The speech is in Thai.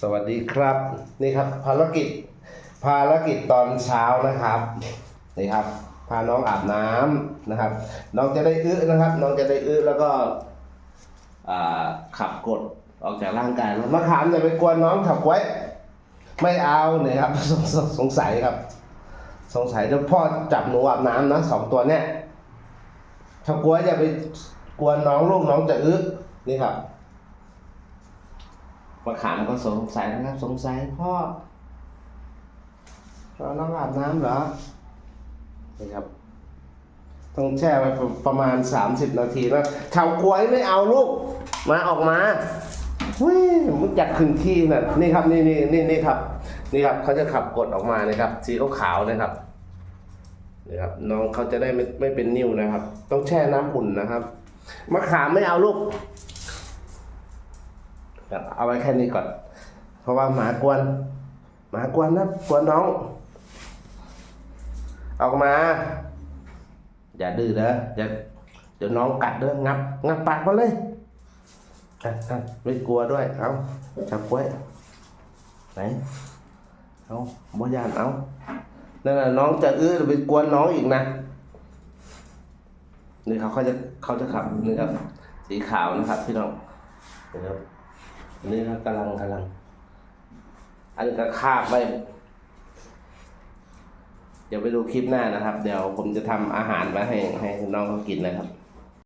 สวัสดีครับ นี่ครับภารกิจภารกิจตอนเช้านะครับนี่ครับ พาน้องอาบน้ำนะครับ น้องจะได้อื้อนะครับ น้องจะได้อื้อแล้วก็ขับกดออกจากร่างกายมะขามอย่าไปกวนน้องขับไว้ ไม่เอาเนี่ยครับสงสงสงสัยครับ สงสัยเดี๋ยวพ่อจับหนูอาบน้ำนะสองตัวเนี้ยถ้ากลัวอย่าไปกวนน้องลูกน้องจะอื้อนี่ครับ มะขามก็สงสัยนะครับ สงสัยพ่อเราน้องอาบน้ำเหรอนี่ครับต้องแช่ไว้ประประมาณ 30 นาทีนะเฉาก๊วยไม่เอาลูก มาออกมาเฮ้ยมึงจัดขึ้นขี้น่ะนี่ครับนี่นี่นี่นี่ครับ นี่ครับเขาจะขับกดออกมานะครับ สีขาวๆนะครับนี่ครับน้องเขาจะได้ไม่ไม่เป็นนิ่วนะครับ ต้องแช่น้ำอุ่นนะครับมะขามไม่เอาลูก เอาไว้แค่นี้ก่อน เพราะว่าหมากวน หมากวนนะกวนน้อง ออกมา อย่าดื้อเด้ออย่าเดี๋ยวน้องกัดเด้องับ งับปากมาเลยอะอะไม่กลัวด้วย เอาจับไว้ไหนเอาบ่ยานเอานั่นน่ะน้องจะอื้อไปกวนน้องอีกนะนี่เขาเขาจะเขาจะขับนี่ครับสีขาวนะครับพี่น้องนี่ครับ อันนี้ก็กำลังกำลัง อันนี้ก็คาบไว้ เดี๋ยวไปดูคลิปหน้านะครับ เดี๋ยวผมจะทำอาหารมาให้ให้น้องเขากินนะครับ